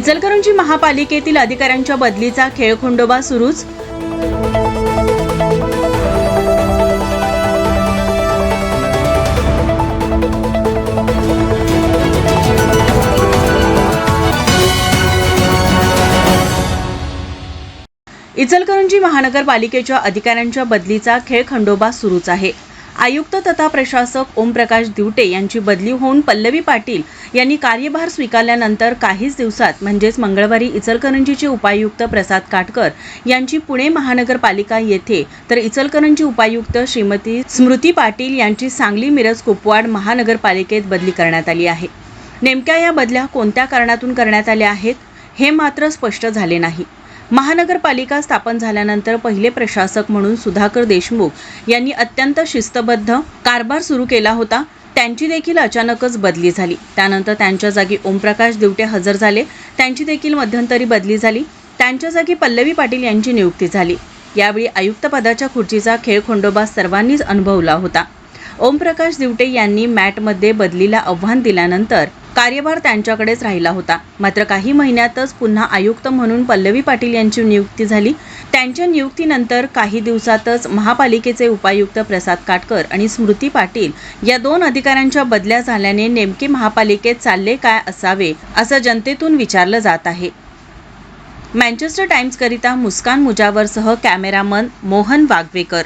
इचलकरंजी महापालिकेतील अधिकाऱ्यांच्या बदलीचा खेळखंडोबा सुरूच. इचलकरंजी महानगरपालिकेच्या अधिकाऱ्यांच्या बदलीचा खेळखंडोबा सुरूच आहे. आयुक्त तथा प्रशासक ओमप्रकाश दिवटे यांची बदली होऊन पल्लवी पाटील यांनी कार्यभार स्वीकारल्यानंतर काहीच दिवसात म्हणजेच मंगळवारी इचलकरंजीचे उपायुक्त प्रसाद काटकर यांची पुणे महानगरपालिका येथे तर इचलकरंजी उपायुक्त श्रीमती स्मृती पाटील यांची सांगली मिरज कुपवाड महानगरपालिकेत बदली करण्यात आली आहे. नेमक्या या बदल्या कोणत्या कारणातून करण्यात आल्या आहेत हे मात्र स्पष्ट झाले नाही. महानगरपालिका स्थापन झाल्यानंतर पहिले प्रशासक म्हणून सुधाकर देशमुख यांनी अत्यंत शिस्तबद्ध कारभार सुरू केला होता. त्यांची देखील अचानकच बदली झाली. त्यानंतर त्यांच्या जागी ओमप्रकाश दिवटे हजर झाले. त्यांची देखील मध्यंतरी बदली झाली. त्यांच्या जागी पल्लवी पाटील यांची नियुक्ती झाली. यावेळी आयुक्त पदाच्या खुर्चीचा खेळ खंडोबा सर्वांनीच अनुभवला होता. ओमप्रकाश दिवटे यांनी मॅटमध्ये बदलीला आव्हान दिल्यानंतर कार्यभार त्यांच्याकडेच राहिला होता. मात्र काही महिन्यातच पुन्हा आयुक्त म्हणून पल्लवी पाटील यांची नियुक्ती झाली. त्यांच्या नियुक्तीनंतर काही दिवसातच महापालिकेचे उपायुक्त प्रसाद काटकर आणि स्मृती पाटील या दोन अधिकाऱ्यांच्या बदल्या झाल्याने नेमके महापालिकेत चालले काय असावे असं जनतेतून विचारलं जात आहे. मँचेस्टर टाइम्सकरिता मुस्कान मुजावरसह कॅमेरामन मोहन वागवेकर